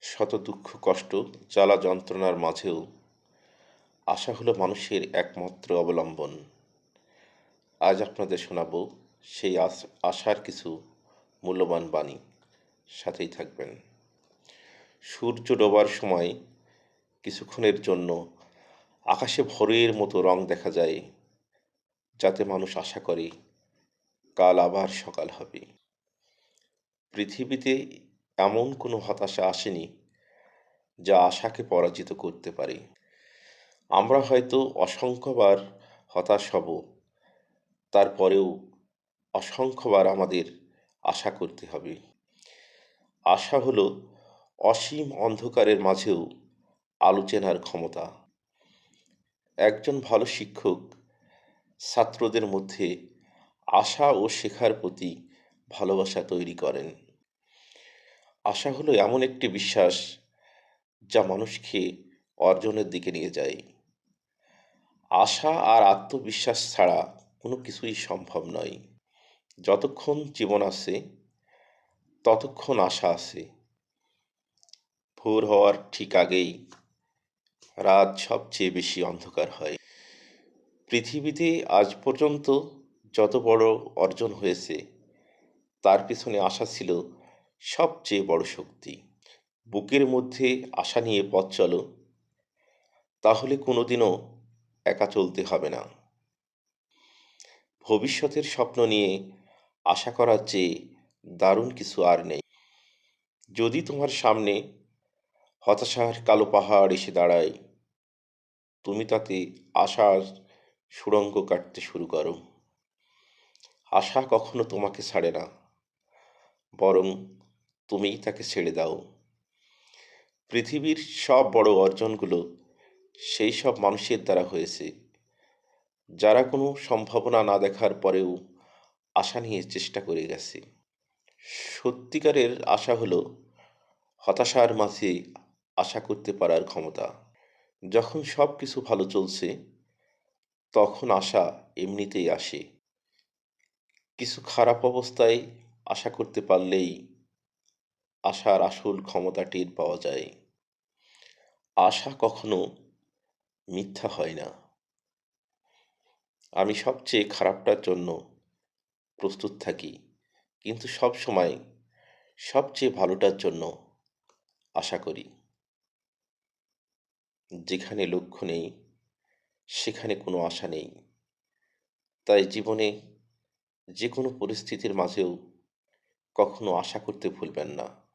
শত দুঃখ কষ্ট, জ্বালা যন্ত্রণার মাঝেও আশা হলো মানুষের একমাত্র অবলম্বন। আজ আপনাদের শোনাব সেই আশ- আশার কিছু মূল্যবান বাণী। সাথেই থাকবেন। সূর্য ডোবার সময় কিছুক্ষণের জন্য আকাশে ভরের মতো রং দেখা যায়, যাতে মানুষ আশা করে কাল আবার সকাল হবে। পৃথিবীতে এমন কোনো হতাশা আসেনি যা আশাকে পরাজিত করতে পারে। আমরা হয়তো অসংখ্যবার হতাশ হব, তারপরেও অসংখ্যবার আমাদের আশা করতে হবে। আশা হলো অসীম অন্ধকারের মাঝেও আলো চেনার ক্ষমতা। একজন ভালো শিক্ষক ছাত্রদের মধ্যে আশা ও শেখার প্রতি ভালোবাসা তৈরি করেন। আশা হলো এমন একটি বিশ্বাস যা মানুষকে অর্জনের দিকে নিয়ে যায়। আশা আর আত্মবিশ্বাস ছাড়া কোনো কিছুই সম্ভব নয়। যতক্ষণ জীবন আছে, ততক্ষণ আশা আছে। ভোর হওয়ার ঠিক আগেই রাত সবচেয়ে বেশি অন্ধকার হয়। পৃথিবীতে আজ পর্যন্ত যত বড় অর্জন হয়েছে, তার পিছনে আশা ছিল সবচেয়ে বড় শক্তি। বুকের মধ্যে আশা নিয়ে পথ চলো। তাহলে কোনোদিনও একা চলতে হবে না। ভবিষ্যতের স্বপ্ন নিয়ে আশা করার চেয়ে দারুণ কিছু আর নেই। যদি তোমার সামনে হতাশার কালো পাহাড় এসে দাঁড়ায়, তুমি তাতে আশার সুড়ঙ্গ কাটতে শুরু করো। আশা কখনো তোমাকে ছাড়ে না। বরং তুমিই তাকে ছেড়ে দাও। পৃথিবীর সব বড় অর্জনগুলো সেই সব মানুষের দ্বারা হয়েছে। যারা কোনো সম্ভাবনা না দেখার পরেও আশা নিয়ে চেষ্টা করে গেছে। সত্যিকারের আশা হলো হতাশার মাঝে আশা করতে পারার ক্ষমতা। যখন সব কিছু ভালো চলছে, তখন আশা এমনিতেই আসে। কিছু খারাপ অবস্থায় আশা করতে পারলেই আশার আসল ক্ষমতা টের পাওয়া যায়। আশা কখনো মিথ্যা হয় না। আমি সবচেয়ে খারাপটার জন্য প্রস্তুত থাকি, কিন্তু সব সময় সবচেয়ে ভালোটার জন্য আশা করি। যেখানে লক্ষ্য নেই, সেখানে কোনো আশা নেই। তাই জীবনে যে কোনো পরিস্থিতির মাঝেও কখনো আশা করতে ভুলবেন না।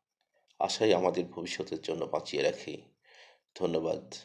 আশাই আমাদের ভবিষ্যতের জন্য বাঁচিয়ে রাখে। ধন্যবাদ।